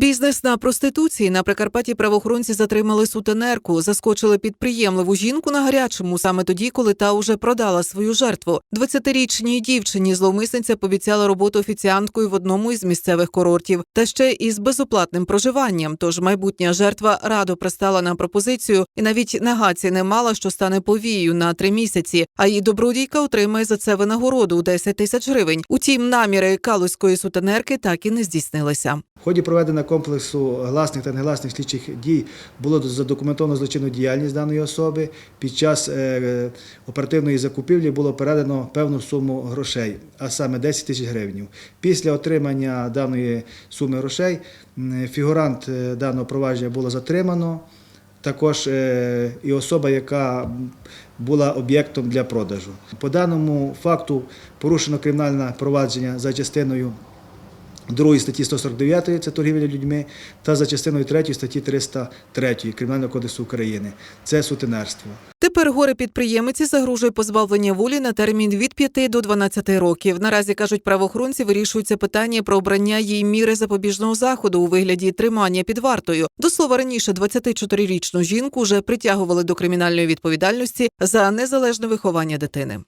Бізнес на проституції на Прикарпатті правоохоронці затримали сутенерку, заскочили підприємливу жінку на гарячому саме тоді, коли та уже продала свою жертву. 20-річній дівчині зловмисниця пообіцяла роботу офіціанткою в одному із місцевих курортів, та ще із безоплатним проживанням. Тож майбутня жертва радо пристала на пропозицію і навіть нагаці не мала, що стане повією на три місяці. А її добродійка отримає за це винагороду у 10 тисяч гривень. Утім, наміри калузької сутенерки так і не здійснилися. В ході проведення комплексу гласних та негласних слідчих дій було задокументовано злочинну діяльність даної особи. Під час е, оперативної закупівлі було передано певну суму грошей, а саме 10 тисяч гривень. Після отримання даної суми грошей фігурант е, даного провадження було затримано. Також е, і особа, яка була об'єктом для продажу. По даному факту порушено кримінальне провадження за частиною 2 статті 149 це торгівля людьми, та за частиною 3 статті 303 Кримінального кодексу України. Це сутенерство. Тепер горе підприємиці загрожує позбавлення волі на термін від 5 до 12 років. Наразі кажуть правоохоронці, вирішується питання про обрання їй міри запобіжного заходу у вигляді тримання під вартою. До слова раніше 24-річну жінку вже притягували до кримінальної відповідальності за незалежне виховання дитини.